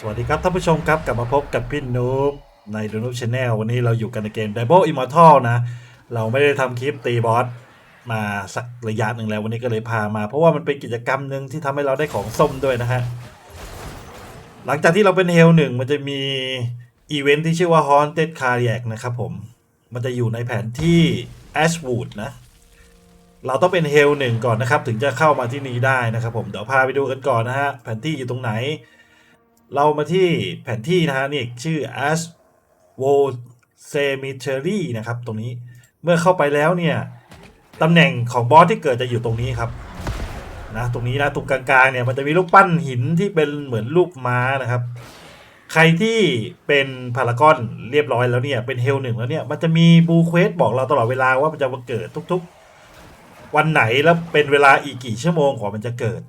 สวัสดีครับท่านผู้ชมครับกลับมาพบกับพี่นูบในดูนูบชาแนลวันนี้เราอยู่กันในเกม Double Immortal นะ เราไม่ได้ทำคลิปตีบอสมาสักระยะหนึ่งแล้ววันนี้ก็เลยพามา เพราะว่ามันเป็นกิจกรรมหนึ่งที่ทำให้เราได้ของส้มด้วยนะฮะ หลังจากที่เราเป็นเฮลหนึ่งมันจะมีอีเวนท์ที่ชื่อว่า Haunted c a r i a c นะครับผม มันจะอยู่ในแผนที่ Ashwood นะ เราต้องเป็นเฮลหนึ่งก่อนนะครับ ถึงจะเข้ามาที่นี่ได้นะครับผมเดี๋ยวพาไปดูกันก่อนนะฮะแผนที่อยู่ตรงไหน เรามาที่แผนที่นะฮะนี่ชื่อ Ash w o Cemetery นะครับ ตรงนี้เมื่อเข้าไปแล้วเนี่ยตำแหน่งของบอสที่เกิดจะอยู่ตรงนี้ครับนะตรงนี้นะตรงกลางๆเนี่ยมันจะมีรูปปั้นหินที่เป็นเหมือนรูปม้านะครับ ใครที่เป็นพารากอนเรียบร้อยแล้วเนี่ยเป็นเฮลหนึ่งแล้วเนี่ยมันจะมีบูเควสบอกเราตลอดเวลาว่ามันจะมาเกิดทุกๆ วันไหนแล้วเป็นเวลาอีกกี่ชั่วโมงกว่ามันจะเกิด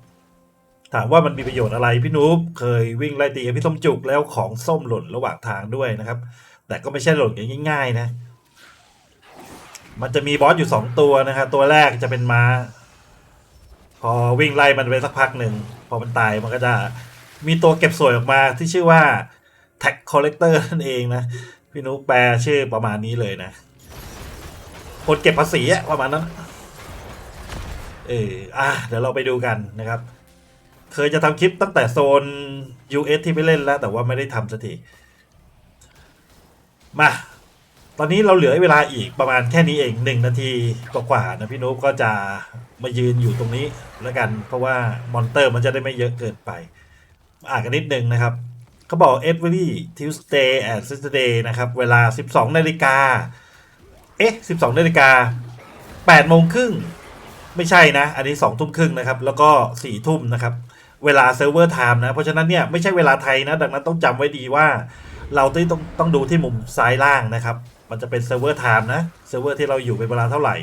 ถามว่ามันมีประโยชน์อะไรพี่นุ๊บเคยวิ่งไล่ตีพี่ส้มจุกแล้วของส้มหล่นระหว่างทางด้วยนะครับ แต่ก็ไม่ใช่หล่นง่ายๆนะ มันจะมีบอสอยู่สองตัวนะครับตัวแรกจะเป็นม้า พอวิ่งไล่มันไปสักพักหนึ่งพอมันตายมันก็จะมีตัวเก็บสวยออกมาที่ชื่อว่า Tag Collector นั่นเองนะพี่นุ๊กแปลชื่อประมาณนี้เลยนะคนเก็บภาษีอะประมาณนั้นเอออะเดี๋ยวเราไปดูกันนะครับ เคยจะทำคลิปตั้งแต่โซน US ที่ไปเล่นแล้ว แต่ว่าไม่ได้ทำสักทีมา ตอนนี้เราเหลือเวลาอีกประมาณแค่นี้เองหนึ่งนาทีกว่าๆนะพี่นุ๊กก็จะมายืนอยู่ตรงนี้แล้วกัน เพราะว่ามอนเตอร์มันจะได้ไม่เยอะเกินไป อ่านกันนิดนึงนะครับเขาบอก every Tuesday and Saturday นะครับ เวลา 12นาฬิกาเอ๊ะ12นาฬิกา8โมงครึ่งไม่ใช่นะ อันนี้สองทุ่มครึ่งนะครับ แล้วก็สี่ทุ่มนะครับ เวลาเซิร์ฟเวอร์ไทม์นะ เพราะฉะนั้นเนี่ยไม่ใช่เวลาไทยนะ ดังนั้นต้องจำไว้ดีว่า เราต้องต้องดูที่มุมซ้ายล่างนะครับ มันจะเป็นเซิร์ฟเวอร์ไทม์นะเซิร์ฟเวอร์ที่เราอยู่เป็นเวลาเท่าไหร่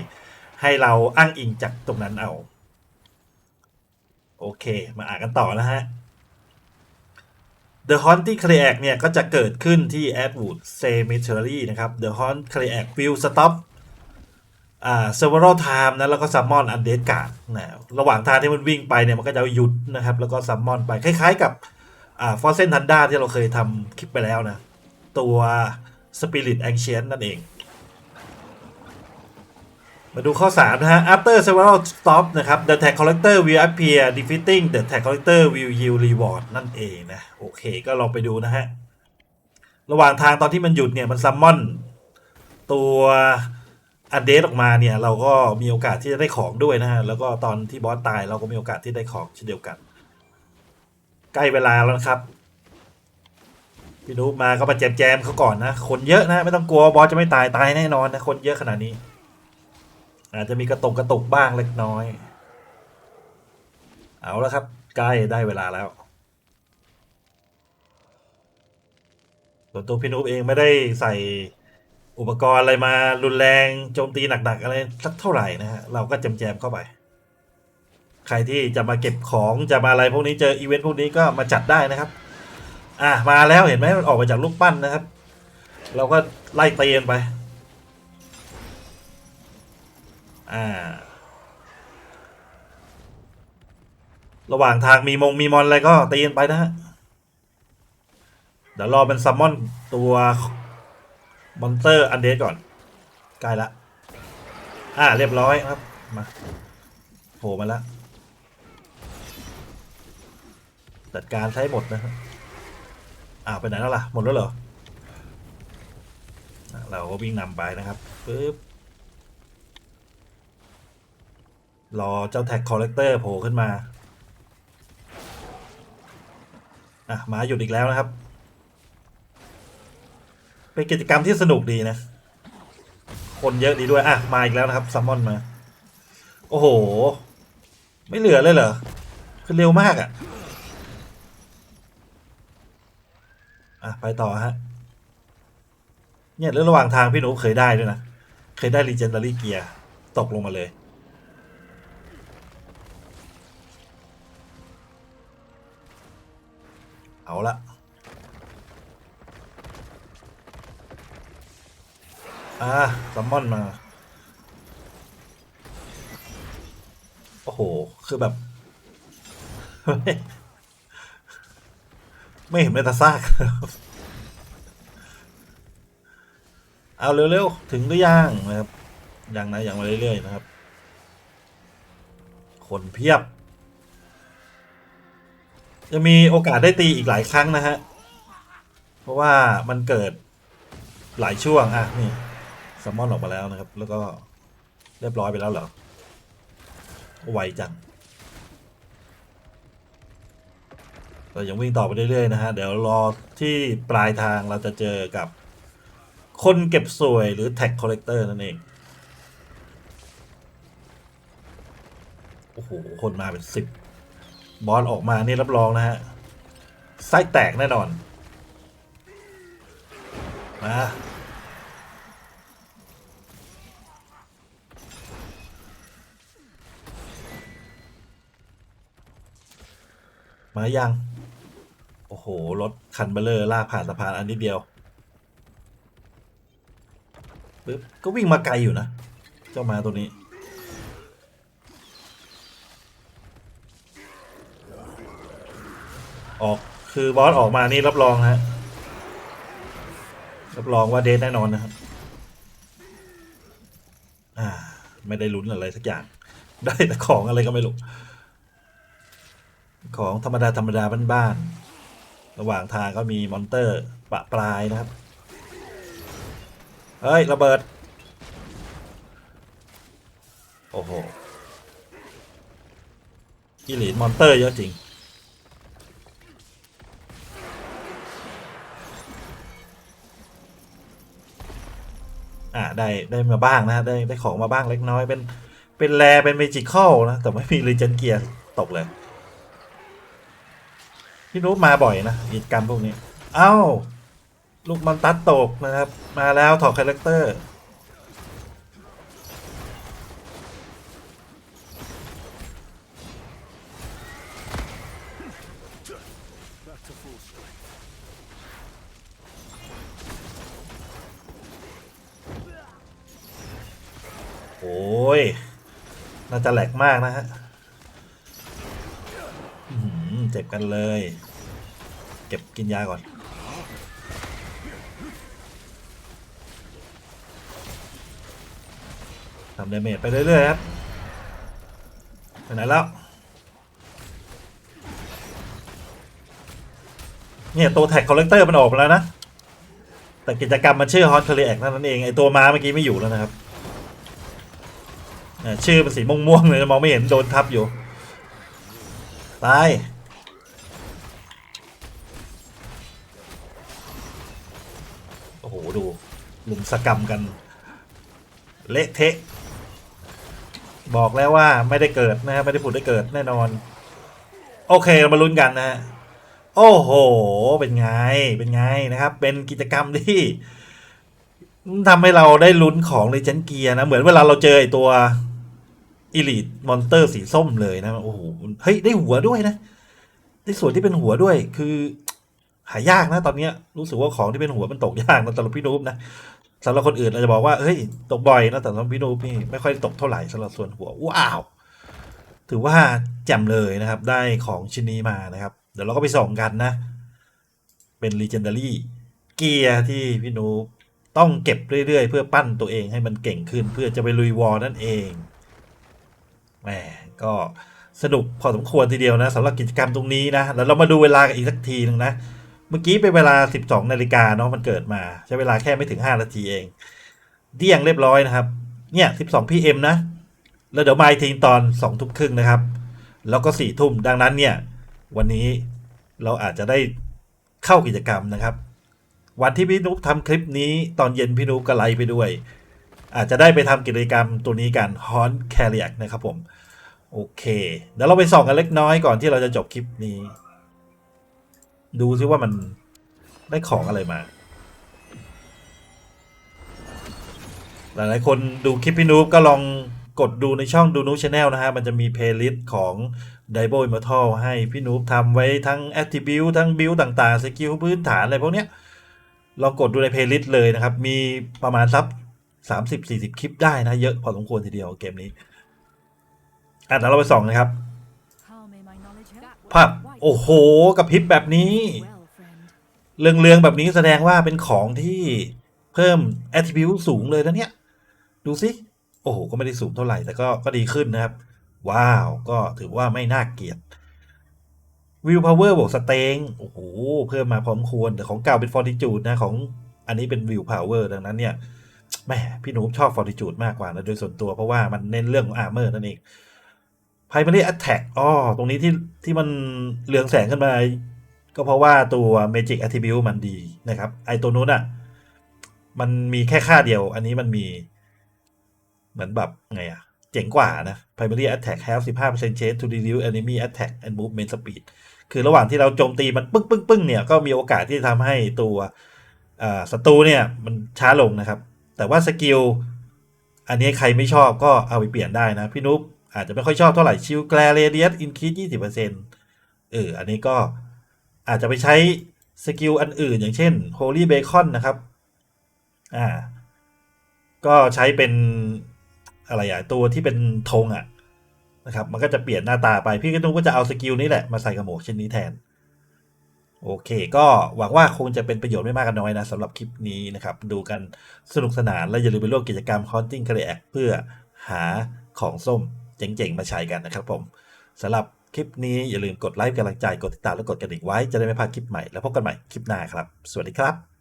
ให้เราอ้างอิงจากตรงนั้นเอาโอเค มาอ่านกันต่อนะฮะ The Haunted c r e a c เนี่ยก็จะเกิดขึ้นที่ Atwood Cemetery นะครับ The Haunted c r e a c will stop อ่า several time นะแล้วก็ summon undead guard นะระหว่างทางที่มันวิ่งไปเนี่ยมันก็จะหยุดนะครับ แล้วก็ summon ไปคล้ายๆกับอ่า Frozen Thunder ที่เราเคยทำคลิปไปแล้วนะ ตัว Spirit Ancient นั่นเอง มาดูข้อ 3 นะฮะ after several stop นะครับ the tag collector will appear defeating the tag collector will yield reward นั่นเองนะ โอเค ก็ลองไปดูนะฮะ ระหว่างทางตอนที่มันหยุดเนี่ยมันซัมมอนตัว อันเดสออกมาเนี่ยเราก็มีโอกาสที่จะได้ของด้วยนะฮะแล้วก็ตอนที่บอสตายเราก็มีโอกาสที่ได้ของเช่นเดียวกัน ใกล้เวลาแล้วนะครับพี่นุ๊มาก็มาแจมแจมเขาก่อนนะคนเยอะนะไม่ต้องกลัวบอสจะไม่ตายตายแน่นอนนะคนเยอะขนาดนี้ อาจจะมีกระตกกระตุกบ้างเล็กน้อย เอาแล้วครับ ใกล้ได้เวลาแล้วส่วนตัวพี่นุ๊เองไม่ได้ใส่ อุปกรณ์อะไรมารุนแรงโจมตีหนักๆอะไรสักเท่าไหร่นะฮะเราก็แจมเข้าไป ใครที่จะมาเก็บของจะมาอะไรพวกนี้เจออีเวนต์พวกนี้ก็มาจัดได้นะครับ อะมาแล้วเห็นไหมมันออกมาจากลูกปั้นนะครับ เราก็ไล่เตีกันไป อ่า ระหว่างทางมีมงมีมอนอะไรก็ตีกันไปนะฮะเดี๋ยวรอเป็นซัมมอนตัว มอนเตอร์อันเดสก่อนใกล้ละอ่าเรียบร้อยครับมาโผล่มาแล้วจัดการใช้หมดนะครับอ้าวไปไหนแล้วล่ะ หมดแล้วเหรอเราก็วิ่งนำไปนะครับปึ๊บรอเจ้าแท็กคอลเลกเตอร์โผล่ขึ้นมา อะมาหยุดอีกแล้วนะครับ เป็นกิจกรรมที่สนุกดีนะ คนเยอะดีด้วย อะ มาอีกแล้วนะครับซัมมอนมา โอ้โห ไม่เหลือเลยเหรอ คือเร็วมากอะ่ะ อะ ไปต่อฮะ เนี่ยเรื่องระหว่างทางพี่หนูเคยได้ด้วยนะ เคยได้ Legendary Gear ตกลงมาเลยเอาละ อ่าซัมมอนมา โอ้โห คือแบบ ไม่เห็นแม้แต่ซากเอาเร็วๆ ถึงหรือยังนะครับยังนะยังมาเรื่อยๆนะครับ คนเพียบ จะมีโอกาสได้ตีอีกหลายครั้งนะฮะ เพราะว่ามันเกิดหลายช่วง อะ นี่ ซัมมอนออกมาแล้วนะครับ แล้วก็เรียบร้อยไปแล้วเหรอ ไวจัง เรายังวิ่งต่อไปเรื่อยๆนะฮะ เดี๋ยวรอที่ปลายทางเราจะเจอกับ คนเก็บสวยหรือแท็กคอลเลกเตอร์นั่นเอง โอ้โห คนมาเป็นสิบบอลออกมานี่รับรองนะฮะไส้แตกแน่นอน มา มายัง โอ้โห รถคันเบลเลอร์ลากผ่านสะพานอันนิดเดียวปึ๊บก็วิ่งมาไกลอยู่นะ เจ้ามาตัวนี้ ออกคือบอสออกมานี่รับรองฮะรับรองว่าเดทแน่นอนนะครับอ่า ไม่ได้ลุ้นอะไรสักอย่าง ได้แต่ของอะไรก็ไม่รู้ ของธรรมดาธรรมดาบ้านๆระหว่างทางก็มีมอนเตอร์ปะปลายนะครับ เฮ้ย ระเบิด โอ้โหกิลีนมอนเตอร์เยอะจริง อ่าได้ได้มาบ้างนะได้ได้ของมาบ้างเล็กน้อยเป็นเป็นแรเป็นเมจิคอลนะ แต่ไม่มีรีเจนเกียร์ตกเลย พี่นุ๊กมาบ่อยนะกิจกรรมพวกนี้ เอ้า ลูกมันตัดตกนะครับ มาแล้วถอดคาแรคเตอร์โอ้ย น่าจะแหลกมากนะฮะเจ็บกันเลย เก็บกินยาก่อน ทำเดเมจไปเรื่อยๆครับไปไหนแล้ว เนี่ยตัวแท็กคอลเลกเตอร์มันออกมาแล้วนะ แต่กิจกรรมมันชื่อฮอนเทเลแอกนั่นเอง ไอตัวม้าเมื่อกี้ไม่อยู่แล้วนะครับ ชื่อมันสีม่วงๆเลยมองไม่เห็นโดนทับอยู่ ตาย โอ้โห ดูหลุมสกรรมกัน เละเทะ บอกแล้วว่าไม่ได้เกิดนะฮะไม่ได้ผุดได้เกิดแน่นอน โอเคเรามาลุ้นกันนะฮะโอ้โห เป็นไง เป็นไงนะครับ เป็นกิจกรรมที่ทำให้เราได้ลุ้นของเลเจนเกียนะ เหมือนเวลาเราเจอไอตัวอีลิทมอนเตอร์สีส้มเลยนะ โอ้โห เฮ้ย ได้หัวด้วยนะ ได้ส่วนที่เป็นหัวด้วย คือ หายากนะตอนเนี้ยรู้สึกว่าของที่เป็นหัวมันตกยากนะสำหรับพี่นูบนะสำหรับคนอื่นเราจะบอกว่าเฮ้ยตกบ่อยนะแต่สำหรับพี่นูบนี่ไม่ค่อยตกเท่าไหร่สำหรับส่วนหัวว้าว ถือว่าแจ่มเลยนะครับ ได้ของชิ้นนี้มานะครับ เดี๋ยวเราก็ไปส่องกันนะ เป็น Legendary เกียร์ที่พี่นูบต้องเก็บเรื่อยๆ เพื่อปั้นตัวเองให้มันเก่งขึ้น เพื่อจะไปลุยวอร์นั่นเองแหมก็สนุกพอสมควรทีเดียวนะสำหรับกิจกรรมตรงนี้นะแล้วเรามาดูเวลากันอีกสักทีหนึ่งนะ เมื่อกี้เป็นเวลา 12นาฬิกาเนาะมันเกิดมาใช้เวลาแค่ไม่ถึง 5 นาทีเองเดี่ยงเรียบร้อยนะครับ เนี่ย 12 PM นะ แล้วเดี๋ยวมาอีกทีตอน2ทุ่มครึ่งนะครับ แล้วก็4ทุ่มดังนั้นเนี่ย วันนี้เราอาจจะได้เข้ากิจกรรมนะครับ วันที่พี่นุ๊กทำคลิปนี้ตอนเย็นพี่นุ๊กก็ไลฟ์ไปด้วย อาจจะได้ไปทำกิจกรรมตัวนี้กันฮอนแคริ c นะครับผม โอเค เดี๋ยวเราไปส่องกันเล็กน้อยก่อนที่เราจะจบคลิปนี้ ดูซิว่ามันได้ของอะไรมา หลายๆคนดูคลิปพี่นูบก็ลองกดดูในช่องดูนูชาแนลนะฮะ มันจะมีเพลย์ลิสต์ของ d i b o Immortal ให้พี่นูบทำไว้ทั้ง Attribute ทั้ง Build ต่างๆ สกิลพื้นฐาน อะไรพวกเนี้ย ลองกดดูในเพลย์ลิสต์เลยนะครับ มีประมาณสักสามสิบสี่สิบคลิปได้นะ เยอะพอสมควรทีเดียวเกมนี้ อะเดี๋ยวเราไปส่องนะครับ ภาพ โอ้โหกับพริบแบบนี้ Well, friend. เรืองๆแบบนี้แสดงว่าเป็นของที่เพิ่ม attribute สูงเลยนะเนี่ย ดูสิ โอ้โห ก็ไม่ได้สูงเท่าไหร่ แต่ก็ก็ดีขึ้นนะครับ ว้าว ก็ถือว่าไม่น่าเกลียดวิวพาวเวอร์บวกสเตงโอ้โห เพิ่มมาพร้อมควร แต่ของเก่าเป็นฟอร์ติจูดนะ ของอันนี้เป็นวิวพาวเวอร์ดังนั้นเนี่ยแหมพี่หนูชอบฟอร์ติจูดมากกว่านะโดยส่วนตัวเพราะว่ามันเน้นเรื่องของอาร์เมอร์นั่นเอง primary attack อ๋อตรงนี้ที่ที่มันเรืองแสงขึ้นมา ก็เพราะว่าตัว magic attribute มันดีนะครับ ไอตัวนู้นอะ มันมีแค่ค่าเดียว อันนี้มันมี เหมือนแบบไงอะ เจ๋งกว่านะ primary attack have 15% chance to reduce enemy attack and movement speed คือระหว่างที่เราโจมตีมันปึ้งปึ้งปึ้งเนี่ย ก็มีโอกาสที่จะทำให้ตัวศัตรูเนี่ย มันช้าลงนะครับ แต่ว่าสกิลอันนี้ใครไม่ชอบก็เอาไปเปลี่ยนได้นะ พี่นุ๊ก อาจจะไม่ค่อยชอบเท่าไหร่ชิลแกลเรเดียสอินคิดยี่สิบเปอร์เซ็นต์เอออันนี้ก็อาจจะไปใช้สกิลอันอื่นอย่างเช่น Holy Bacon นะครับ อ่า ก็ใช้เป็นอะไรอะตัวที่เป็นธงอะนะครับ มันก็จะเปลี่ยนหน้าตาไป พี่ก็ต้องก็จะเอาสกิลนี้แหละมาใส่กับหมวกชิ้นนี้แทน โอเค ก็หวังว่าคงจะเป็นประโยชน์ไม่มากก็น้อยนะสำหรับคลิปนี้นะครับ ดูกันสนุกสนานและอย่าลืมไปร่วมกิจกรรม Haunting c r e a c เพื่อหาของส้ม เจ๋งๆ มาใช้กันนะครับผมสำหรับคลิปนี้อย่าลืมกดไลค์กำลังใจ กดติดตามและกดกระดิ่งไว้จะได้ไม่พลาดคลิปใหม่ แล้วพบกันใหม่คลิปหน้าครับ สวัสดีครับ